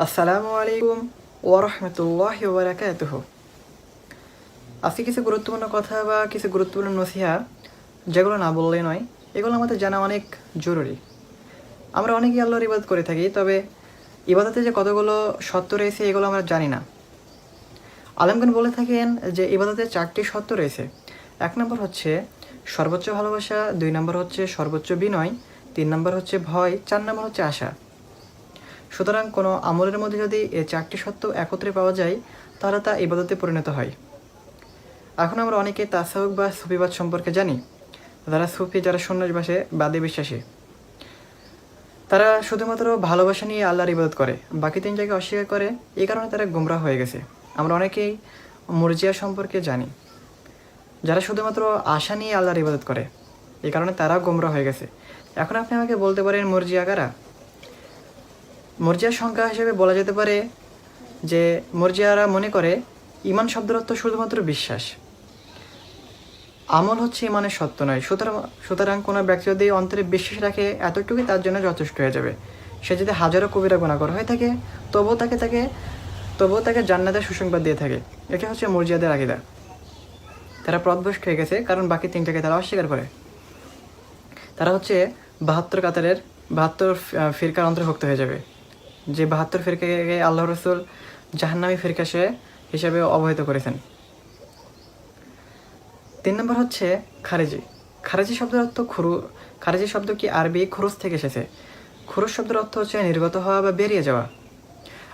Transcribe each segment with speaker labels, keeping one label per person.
Speaker 1: আসসালামু আলাইকুম ওরহমতুল্লাহ ওবরাকাতুহ আজকে কিছু গুরুত্বপূর্ণ কথা বা কিছু গুরুত্বপূর্ণ নসিহা, যেগুলো না বললেই নয়, এগুলো আমাদের জানা অনেক জরুরি। আমরা অনেকেই আল্লাহর ইবাদত করে থাকি, তবে ইবাদতে যে কতগুলো সত্য রয়েছে, এগুলো আমরা জানি না। আলমগান বলে থাকেন যে ইবাদতে চারটি সত্য রয়েছে। এক নম্বর হচ্ছে সর্বোচ্চ ভালোবাসা, দুই নম্বর হচ্ছে সর্বোচ্চ বিনয়, তিন নম্বর হচ্ছে ভয়, চার নম্বর হচ্ছে আশা। সুতরাং কোনো আমলের মধ্যে যদি এই চারটি সত্য একত্রে পাওয়া যায়, তাহলে তা ইবাদতে পরিণত হয়। এখন আমরা অনেকে তাসাউক বা সুফিবাদ সম্পর্কে জানি। যারা সুফি, যারা সন্ন্যাসবাসে বাদে বিশ্বাসী তারা শুধুমাত্র ভালোবাসা নিয়ে আল্লাহর ইবাদত করে, বাকি তিন জায়গায় অস্বীকার করে এই কারণে তারা গুমরা হয়ে গেছে। আমরা অনেকেই মুরজিয়া সম্পর্কে জানি। যারা শুধুমাত্র আশা নিয়ে আল্লাহর ইবাদত করে এই কারণে তারা গুমরা হয়ে গেছে। এখন আপনি আমাকে বলতে পারেন, মুরজিয়া কারা? মর্জিয়ার সংখ্যা হিসেবে বলা যেতে পারে যে মর্জিয়ারা মনে করে, ইমান শব্দের অর্থ শুধুমাত্র বিশ্বাস। আমল হচ্ছে ইমানের সত্য নয়। সুতরাং সুতরাং কোনো ব্যক্তি যদি অন্তরে বিশ্বাস রাখে, এতটুকুই তার জন্য যথেষ্ট হয়ে যাবে। সে যদি হাজারো কবিরা গুণা করা হয়ে থাকে, তবুও তাকে তাকে, তবুও তাকে জান্নাতের সুসংবাদ দিয়ে থাকে। এটা হচ্ছে মর্জিয়াদের আগিদা তারা প্রদভস্ট হয়ে গেছে, কারণ বাকি তিনটাকে তারা অস্বীকার করে। তারা হচ্ছে বাহাত্তর কাতারের, বাহাত্তর ফিরকার অন্তর্ভুক্ত হয়ে যাবে। যে বাহাত্তর ফিরকাকে আল্লাহ রসুল জাহান্নামী ফিরকা সে হিসাবে অবহিত করেছেন। তিন নম্বর হচ্ছে খারেজি। খারেজি শব্দের অর্থ খুরু, খারেজি শব্দ কি আরবি খুরুজ থেকে এসেছে। খুরুজ শব্দের অর্থ হচ্ছে নির্গত হওয়া বা বেরিয়ে যাওয়া।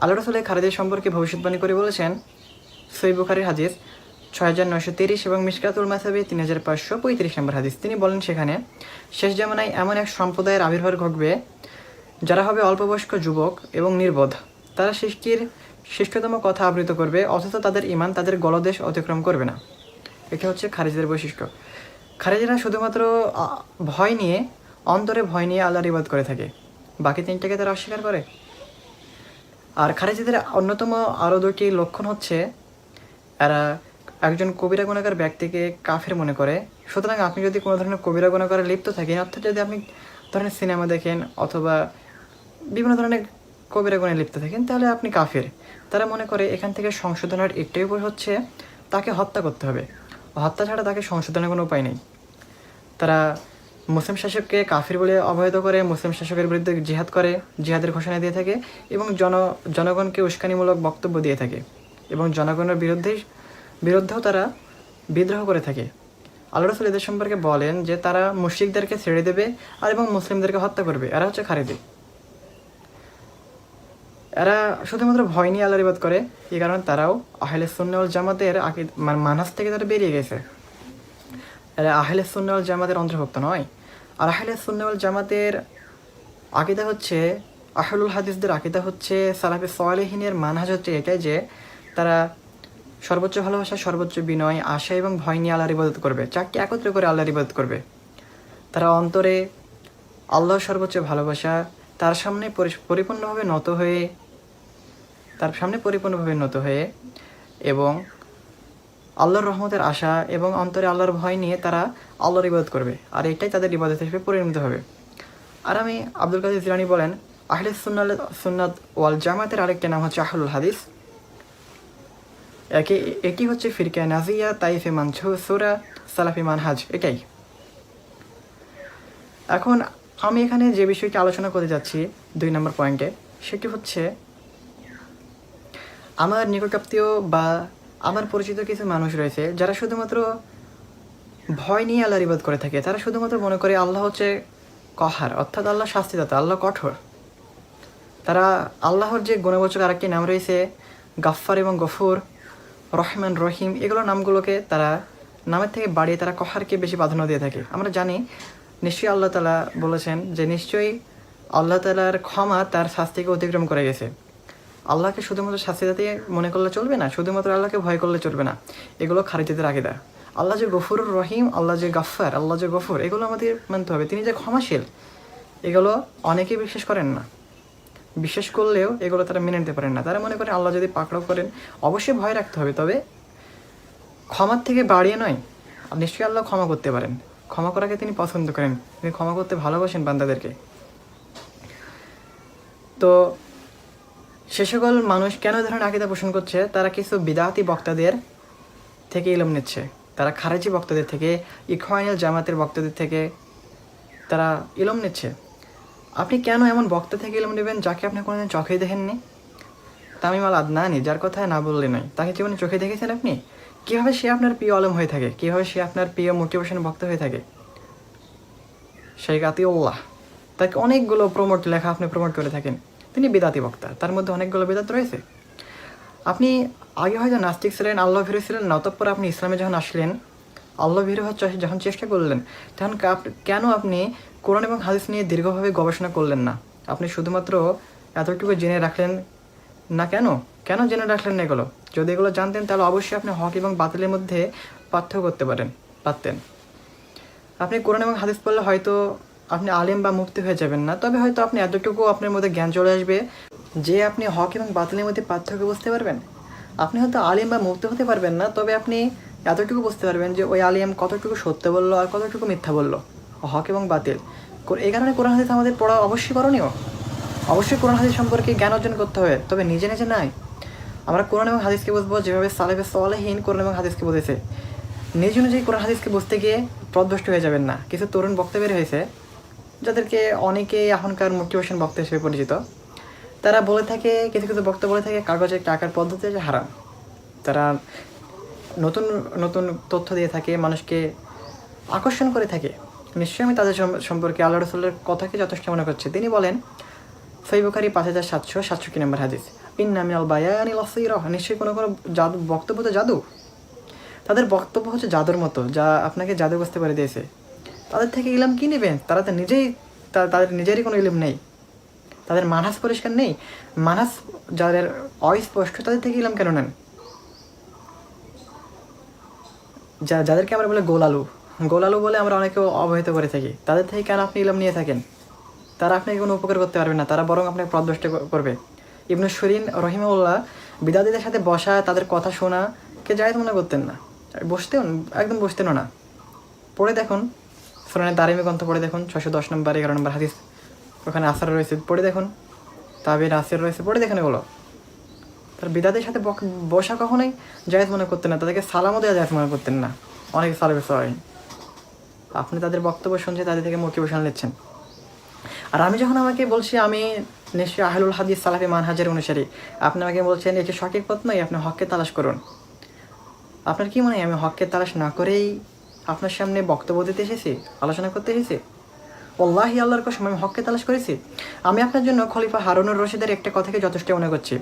Speaker 1: আল্লাহ রসুল এই খারেজি সম্পর্কে ভবিষ্যৎবাণী করে বলেছেন, সই বুখারির হাদিস ছয় হাজার নয়শো তিরিশ এবং মিসকাতুল মাসাবি তিন হাজার পাঁচশো পঁয়ত্রিশ নম্বর হাদিস। তিনি বলেন সেখানে, শেষ জামানায় এমন এক সম্প্রদায়ের আবির্ভাব ঘটবে যারা হবে অল্পবয়স্ক যুবক এবং নির্বোধ, তারা সৃষ্টির শ্রেষ্ঠতম কথা আবৃত করবে, অথচ তাদের ইমান তাদের গলদেশ অতিক্রম করবে না। এটা হচ্ছে খারিজের বৈশিষ্ট্য। খারিজেরা শুধুমাত্র ভয় নিয়ে, অন্তরে ভয় নিয়ে আল্লাহর ইবাদ করে থাকে। বাকি তিনটাকে তারা অস্বীকার করে। আর খারিজিদের অন্যতম আরও দুটি লক্ষণ হচ্ছে, এরা একজন কবিরা গুণাকার ব্যক্তিকে কাফের মনে করে। সুতরাং আপনি যদি কোনো ধরনের কবিরা গুণাকারে লিপ্ত থাকেন, অর্থাৎ যদি আপনি ধরনের সিনেমা দেখেন অথবা বিভিন্ন ধরনের কবিরা গুণে লিপ্ত থাকেন, তাহলে আপনি কাফের। তারা মনে করে এখান থেকে সংশোধনের একটাই উপায় হচ্ছে তাকে হত্যা করতে হবে। হত্যা ছাড়া তাকে সংশোধনের কোনো উপায় নেই। তারা মুসলিম শাসককে কাফির বলে অবহিত করে, মুসলিম শাসকের বিরুদ্ধে জিহাদ করে, জিহাদের ঘোষণা দিয়ে থাকে এবং জন, জনগণকে উস্কানিমূলক বক্তব্য দিয়ে থাকে এবং জনগণের বিরুদ্ধে, বিরুদ্ধেও তারা বিদ্রোহ করে থাকে। আল্লাহ রসুল এদের সম্পর্কে বলেন যে তারা মুশরিকদেরকে ছেড়ে দেবে আর এবং মুসলিমদেরকে হত্যা করবে। এরা হচ্ছে খারিদি। এরা শুধুমাত্র ভয় নিয়ে আল্লাহর ইবাদ করে, এই কারণে তারাও আহলে সুন্নাউল জামাতের আকিদ মানে মানহাজ থেকে তারা বেরিয়ে গেছে। এরা আহলে সুন্নাউল জামাতের অন্তর্ভুক্ত নয়। আর আহলে সুন্নাউল জামাতের আকিদা হচ্ছে, আহলুল হাদিসদের আকিদা হচ্ছে সালাফে সোয়ালেহিনের মানহাজ হচ্ছে এটাই যে, তারা সর্বোচ্চ ভালোবাসা, সর্বোচ্চ বিনয়, আশা এবং ভয় নিয়ে আল্লাহর ইবাদত করবে। চারটি একত্রে করে আল্লাহর ইবাদত করবে। তারা অন্তরে আল্লাহ সর্বোচ্চ ভালোবাসা, তার সামনে পরিপূর্ণভাবে নত হয়ে তার সামনে পরিপূর্ণভাবে নত হয়ে এবং আল্লাহর রহমতের আশা এবং অন্তরে আল্লাহর ভয় নিয়ে তারা আল্লাহর ইবাদত করবে। আর এটাই তাদের ইবাদত হিসেবে পরিণত হবে। আর আমি আব্দুল কাদের জিলানি বলেন, আহলে সুন্নাল সুন্নাত ওয়াল জামাতের আরেকটা নাম হচ্ছে আহলুল হাদিস। একে এটি হচ্ছে ফিরকা নাজিয়া, তাইফে মানসুরা সালাফি মানহাজ, এটাই। এখন আমি এখানে যে বিষয়টি আলোচনা করতে যাচ্ছি দুই নম্বর পয়েন্টে, সেটি হচ্ছে আমার নিকটাত্মীয় বা আমার পরিচিত কিছু মানুষ রয়েছে, যারা শুধুমাত্র ভয় নিয়ে আল্লাহর ইবাদ করে থাকে। তারা শুধুমাত্র মনে করে আল্লাহ হচ্ছে কহার, অর্থাৎ আল্লাহ শাস্তিদাতা, আল্লাহ কঠোর। তারা আল্লাহর যে গুণবাচক আরেকটি নাম রয়েছে, গাফফার এবং গফুর, রহমান রহিম, এগুলো নামগুলোকে তারা, নামের থেকে বাড়িয়ে তারা কহারকে বেশি প্রাধান্য দিয়ে থাকে। আমরা জানি, নিশ্চয়ই আল্লাহ তালা বলেছেন যে নিশ্চয়ই আল্লাহ তালার ক্ষমা তার শাস্তিকে অতিক্রম করে গেছে। আল্লাহকে শুধুমাত্র শাস্তি দিতে মনে করলে চলবে না, শুধুমাত্র আল্লাহকে ভয় করলে চলবে না। এগুলো খারিজিদের আগেদা আল্লাহ যে গফুর রহিম, আল্লাহ যে গাফার আল্লাহ যে গফুর, এগুলো আমাদের মানতে হবে। তিনি যে ক্ষমাশীল, এগুলো অনেকেই বিশ্বাস করেন না। বিশ্বাস করলেও এগুলো তারা মেনে নিতে পারেন না। তারা মনে করেন আল্লাহ যদি পাকড়াও করেন, অবশ্যই ভয় রাখতে হবে। তবে ক্ষমার থেকে বাড়িয়ে নয়, নিশ্চয়ই আল্লাহ ক্ষমা করতে পারেন। ক্ষমা করাকে তিনি পছন্দ করেন। তিনি ক্ষমা করতে ভালোবাসেন বান্দাদেরকে। তো সে সকল মানুষ কেন ধরনের আকিদা পোষণ করছে? তারা কিছু বিদাতি বক্তাদের থেকে ইলম নিচ্ছে। তারা খারেজি বক্তাদের থেকে ইখওয়ানিয়াল জামাতের বক্তাদের থেকে তারা ইলম নিচ্ছে। আপনি কেন এমন বক্তা থেকে ইলম নেবেন যাকে আপনি কোনোদিন চোখেই দেখেননি? তামিম আল আদনানি যার কথা না বললে নয়। তাকে জীবনে চোখে দেখেছেন আপনি? কীভাবে সে আপনার প্রিয় আলম হয়ে থাকে? কীভাবে সে আপনার প্রিয় মোটিভেশন ভক্ত হয়ে থাকে? শেখ আতিউল্লাহ, তাকে অনেকগুলো প্রমোট লেখা আপনি প্রমোট করে থাকেন। তিনি বেদাতি বক্তা। তার মধ্যে অনেকগুলো বেদাত রয়েছে। আপনি আগে হয়তো নাস্তিক ছিলেন আল্লাহ ভীরু ছিলেন, না, অতঃপর আপনি ইসলামে যখন আসলেন আল্লাহ ভীরু হচ্ছে যখন চেষ্টা করলেন, তখন কেন আপনি কোরআন এবং হাদিস নিয়ে দীর্ঘভাবে গবেষণা করলেন না? আপনি শুধুমাত্র এতটুকু জেনে রাখলেন না কেন? কেন জেনে রাখলেন না এগুলো? যদি এগুলো জানতেন, তাহলে অবশ্যই আপনি হক এবং বাতিলের মধ্যে পার্থক্য করতে পারেন পারতেন। আপনি কোরআন এবং হাদিস পড়লে হয়তো আপনি আলেম বা মুক্তি হয়ে যাবেন না। তবে হয়তো আপনি এতটুকু আপনার মধ্যে জ্ঞান চলে আসবে যে আপনি হক এবং বাতিলের মধ্যে পার্থক্য বুঝতে পারবেন। আপনি হয়তো আলিম বা মুক্তি হতে পারবেন না, তবে আপনি এতটুকু বুঝতে পারবেন যে ওই আলিম কতটুকু সত্য বলল আর কতটুকু মিথ্যা বলল। হক এবং বাতিল। এই কারণে কোরআন হাদিস আমাদের পড়া অবশ্যই করণীয়। অবশ্যই কোরআন হাদিস সম্পর্কে জ্ঞান অর্জন করতে হবে, তবে নিজে নিজে নাই। আমরা কোরআন এবং হাদিসকে বুঝব যেভাবে সালেফে সলেহীন কোরআন এবং হাদিসকে বুঝেছে। নিজ অনুযায়ী কোরআন হাদিসকে বুঝতে গিয়ে প্রদভষ্ট হয়ে যাবেন না। কিছু তরুণ বক্তব্যের হয়েছে। যাদেরকে অনেকেই এখনকার মোটিভেশন বক্তা হিসেবে পরিচিত, তারা বলে থাকে, কিছু কিছু বক্তব্য বলে থাকে কাগজের টাকার পদ্ধতি যে হারাম। তারা নতুন নতুন তথ্য দিয়ে থাকে, মানুষকে আকর্ষণ করে থাকে। নিশ্চয়ই আমি তাদের সম্পর্কে আল্লাহ রসুল্লের কথাকে যথেষ্ট মনে করছি। তিনি বলেন সৈবকারী পাঁচ হাজার সাতশো সাতষট্টি নম্বর হাদিস ইন্নামিনাল বায়ানি লসিরহ নিশ্চয়ই কোনো কোনো জাদু, বক্তব্য তো জাদু। তাদের বক্তব্য হচ্ছে জাদুর মতো, যা আপনাকে জাদুগ্রস্ত করে দিয়েছে। তাদের থেকে ইলাম কি নেবেন? তারা তো নিজেই তাদের নিজেরই কোনো ইলম নেই। তাদের মানহাস পরিষ্কার নেই। মানহাস যাদের অস্পষ্ট, তাদের থেকে ইলাম কেন নেন? যা যাদেরকে আমরা বলে গোলালু। গোলালু বলে আমরা অনেকে অবহিত করে থাকি। তাদের থেকে কেন আপনি ইলম নিয়ে থাকেন? তারা আপনাকে কোনো উপকার করতে পারবে না। তারা বরং আপনাকে প্রদষ্ট করবে। ইবনু শরীন রহিমাউল্লাহ বিদাদিদের সাথে বসা, তাদের কথা শোনা, কে জায়দ মনে করতেন না। বসতেও একদম বসতেনও না। পড়ে দেখুন সুরানের দারিমি গ্রন্থ পড়ে দেখুন ছশো দশ নম্বর, এগারো নম্বর হাদিস। ওখানে আসার রয়েছে, পড়ে দেখুন। তাবির আসির রয়েছে, পড়ে দেখুন এগুলো। তার বিদাদের সাথে বসা কখনোই জায়েজ মনে করতেন না, তাদেরকে সালামও দেওয়া জায়েজ মনে করতেন না। অনেক সালাবে সবাই আপনি তাদের বক্তব্য শুনছে তাদের থেকে মোটিভেশন নিচ্ছেন। আর আমি যখন আমাকে বলছি, আমি নিশ্চয়ই আহলুল হাদিস সালাফি মানহাজের অনুসারী, আপনি আমাকে বলছেন এটি সঠিক পথ নয়, আপনি হককে তালাশ করুন। আপনার কি মনে হয়, আমি হককে তালাশ না করেই আপনার সামনে বক্তব্য দিতে এসেছি, আলোচনা করতে এসেছি? আল্লাহি আল্লাহর কসম, আমি হককে তালাশ করেছি। আমি আপনার জন্য খলিফা হারুনুর রশিদের একটা কথাকে যথেষ্ট মনে করছি।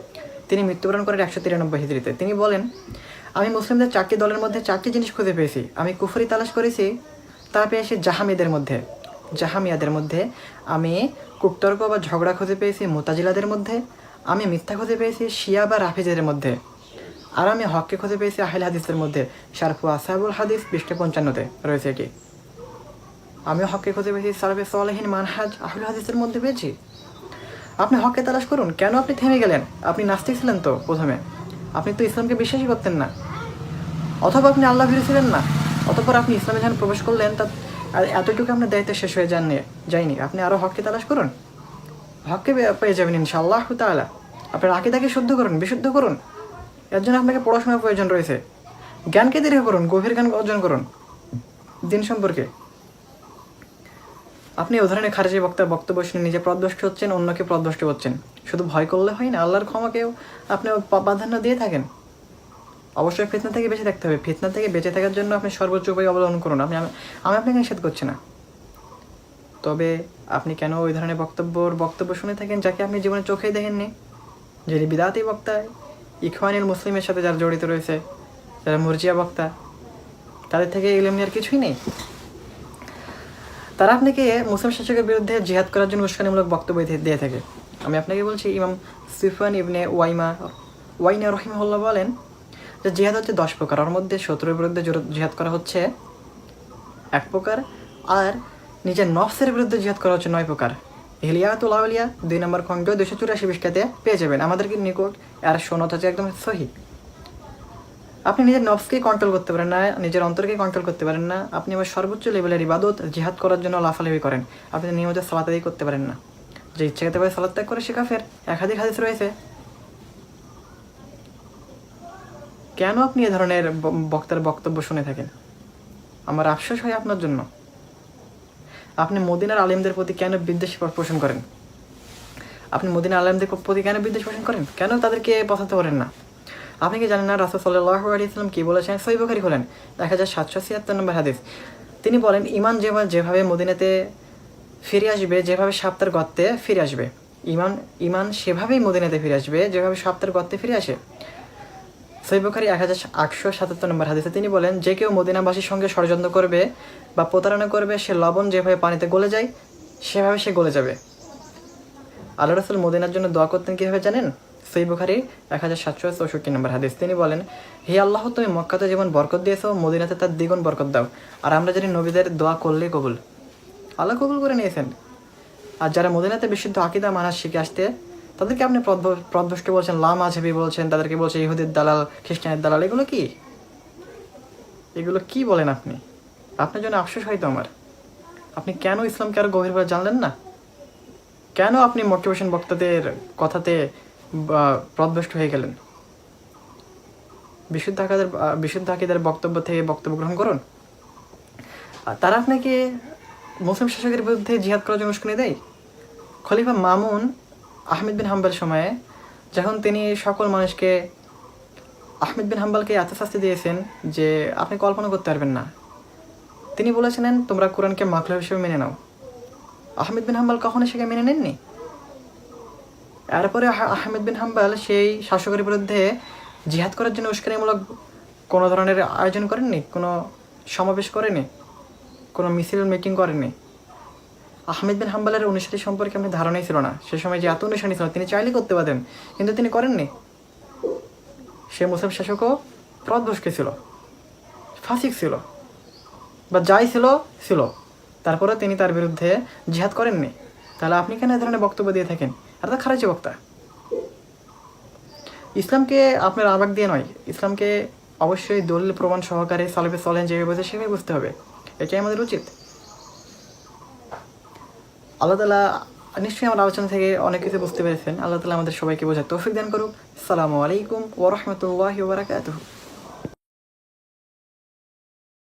Speaker 1: তিনি মৃত্যুবরণ করেন একশো তিরানব্বই হিজড়িতে। তিনি বলেন, আমি মুসলিমদের চারটি দলের মধ্যে চারটি জিনিস খুঁজে পেয়েছি। আমি কুফরি তালাশ করেছি, তা পেয়েছি জাহামিদের মধ্যে। জাহামিয়াদের মধ্যে আমি কুটতর্ক বা ঝগড়া খুঁজে পেয়েছি, মোতাজিলাদের মধ্যে। আমি মিথ্যা খুঁজে পেয়েছি শিয়া বা রাফিজের মধ্যে। আর আমি হককে খুঁজে পেয়েছি আহিল হাদিসের মধ্যে। শারফু আসাবুল হাদিস বিশটা পঞ্চান্নতে রয়েছে এটি আমি হককে খুঁজে পেয়েছি সালফে সলেহীন মানহাজ আহুল হাদিসের মধ্যে পেয়েছি। আপনি হককে তালাশ করুন, কেন আপনি থেমে গেলেন? আপনি নাস্তিক ছিলেন তো প্রথমে। আপনি তো ইসলামকে বিশ্বাসই করতেন না। অথবা আপনি আল্লাহ ভীরু ছিলেন না। অতপর আপনি ইসলামে যখন প্রবেশ করলেন, তা আর এতটুকু আপনার দায়িত্ব শেষ হয়ে যাননি যায়নি। আপনি আরও হককে তালাশ করুন? হককে পেয়ে যাবেন ইনশাআল্লাহ তাআলা। আপনার আকিদাকে শুদ্ধ করুন, বিশুদ্ধ করুন। এর জন্য আপনাকে পড়াশোনার প্রয়োজন রয়েছে। জ্ঞানকে দীর্ঘ করুন, গভীর জ্ঞান অর্জন করুন। দিন সম্পর্কে। আপনি ও ধরনের খারেজি বক্তার বক্তব্য শুনে নিজে প্রদষ্ট হচ্ছেন, অন্যকে প্রদষ্ট হচ্ছেন শুধু ভয় করলে হয় না, আল্লাহর ক্ষমাকেও আপনি প্রাধান্য দিয়ে থাকেন। অবশ্যই ফিতনা থেকে বেঁচে থাকতে হবে। ফিতনা থেকে বেঁচে থাকার জন্য আপনি সর্বোচ্চ উপায় অবলম্বন করুন। আপনি আমি আপনাকে নিষেধ করছি না। তবে আপনি কেন ওই ধরনের বক্তব্যর বক্তব্য শুনে থাকেন, যাকে আপনি জীবনে চোখেই দেখেননি? যিনি বিদাতি বক্তা ইখওয়ানিল মুসলিমের সাথে যারা জড়িত রয়েছে, যারা মুরজিয়া বক্তা, তাদের থেকে ইলম নেওয়ার কিছুই নেই। তারা আপনাকে মুসলিম শাসকের বিরুদ্ধে জিহাদ করার জন্য উস্কানিমূলক বক্তব্য দিয়ে- থাকে। আমি আপনাকে বলছি, ইমাম সিফান ইবনে ওয়াইমা ওয়াইনা রহিমহল্লা বলেন যে জিহাদ হচ্ছে দশ প্রকার। ওর মধ্যে শত্রুর বিরুদ্ধে জিহাদ করা হচ্ছে এক প্রকার, আর নিজের নফসের বিরুদ্ধে জিহাদ করা হচ্ছে নয় প্রকার। হিলিয়াতুল আউলিয়া দুই নম্বর খণ্ড দুশো চুরাশি পৃষ্ঠাতে পেয়ে যাবেন। আমাদেরকে নিকট আর সোনত হচ্ছে একদম সহি? আপনি নিজের নফসকে কন্ট্রোল করতে পারেন না, নিজের অন্তরকে কন্ট্রোল করতে পারেন না, আপনি আমার সর্বোচ্চ লেভেলের ইবাদত, জিহাদ করার জন্য লাফালাফি করেন। আপনি নিয়মিত সালাতাদি করতে পারেন না। যে ইচ্ছে খেতে পারে সালাত ত্যাগ করে শেখা ফের একাধিক হাদিস রয়েছে। কেন আপনি এ ধরনের বক্তার বক্তব্য শুনে থাকেন? আমার আফসোস হয় আপনার জন্য। আপনি মদিনার আলিমদের প্রতি কেন বিদ্বেষ পোষণ করেন? আপনি মদিনা আলমদের প্রতি কেন বিদ্বেষ পোষণ করেন? কেন তাদেরকে পছাতে পারেন না? আপনি কি জানেন না রাসুল সাল্লাহ আলিয়াল্লাম কি বলেছেন? সৈবখারি হলেন এক হাজার সাতশো ছিয়াত্তর নম্বর হাদিস। তিনি বলেন, ইমান যেভাবে যেভাবে মদিনাতে ফিরে আসবে, যেভাবে সাপ্তার গর্তে ফিরে আসবে, ইমান ইমান সেভাবেই মদিনাতে ফিরে আসবে, যেভাবে সাপ্তার গর্তে ফিরে আসে। সৈবখারি এক হাজার আটশো সাতাত্তর নম্বর হাদিসে তিনি বলেন, যে কেউ মদিনাবাসীর সঙ্গে ষড়যন্ত্র করবে বা প্রতারণা করবে, সে লবণ যেভাবে পানিতে গলে যায়, সেভাবে সে গলে যাবে। আল্লাহ রসুল মদিনার জন্য দোয়া করতেন কীভাবে জানেন? সই বুখারি এক হাজার সাতশো চৌষট্টি নম্বর হাদিস। তিনি বলেন, হে আল্লাহ, তুমি মক্কাতে যেমন বরকত দিয়েছ, মদিনাতে তার দ্বিগুণ বরকত দাও। আর আমরা জানি নবীদের দোয়া করলে কবুল। আল্লাহ কবুল করে নিয়েছেন। আর যারা মদিনাতে বিশুদ্ধ আকিদা মানাজ শিখে আসতে তাদেরকে আপনি প্রদ্ভষ্ট বলছেন লাম আজহাবি বলছেন তাদেরকে বলছে ইহুদের দালাল খ্রিস্টানের দালাল এগুলো কি? এগুলো কি বলেন আপনি? আপনার জন্য আফসোস হয়তো আমার। আপনি কেন ইসলামকে আরও গভীরভাবে জানলেন না? কেন আপনি মোটিভেশন বক্তাদের কথাতে বা, প্রদ্ভষ্ট হয়ে গেলেন? বিশুদ্ধ আকাদের বিশুদ্ধ আকিদের বক্তব্য থেকে বক্তব্য গ্রহণ করুন। তারা আপনাকে মুসলিম শাসকের বিরুদ্ধে জিহাদ করার জন্য উস্কানি দেয়? খলিফা মামুন আহমেদ বিন হাম্বাল সময়ে, যখন তিনি সকল মানুষকে, আহমেদ বিন হাম্বালকে এত শাস্তি দিয়েছেন যে আপনি কল্পনা করতে পারবেন না। তিনি বলেছিলেন, তোমরা কোরআনকে মাখলা হিসেবে মেনে নাও। আহমেদ বিন হাম্বাল কখনো সেকে মেনে নেননি। এরপরে আহ- আহমেদ বিন হাম্বাল সেই শাসকের বিরুদ্ধে জিহাদ করার জন্য উস্কানিমূলক কোনো ধরনের আয়োজন করেননি, কোনো সমাবেশ করেনি কোনো মিছিল, মিটিং করেনি আহমেদ বিন হাম্বালের অনুসারী সম্পর্কে আপনি ধারণাই ছিল না। সে সময় যে এত অনুসারী ছিল, তিনি চাইলে করতে পারতেন, কিন্তু তিনি করেননি। সে মুসলিম শাসকও প্রদভস্কে ছিল, ফাসিক ছিল, বা যাই ছিল ছিল। তারপরে তিনি তার বিরুদ্ধে জিহাদ করেননি। তাহলে আপনি কেন এ ধরনের বক্তব্য দিয়ে থাকেন? আর তা খারাচি বক্তা। ইসলামকে আপনার আবাক দিয়ে নয়, ইসলামকে অবশ্যই দলিল প্রমাণ সহকারে সালেফে চলেন যেভাবে বুঝে সেভাবে বুঝতে হবে। এটাই আমাদের উচিত। আল্লাহ তালা নিশ্চয়ই আমার আলোচনা থেকে অনেক কিছু বুঝতে পেরেছেন। আল্লাহ তালা আমাদের সবাইকে বোঝার তৌফিক দান করুক। সালামু আলাইকুম ওরহমতুল্লাহ ওবরাকাতুহ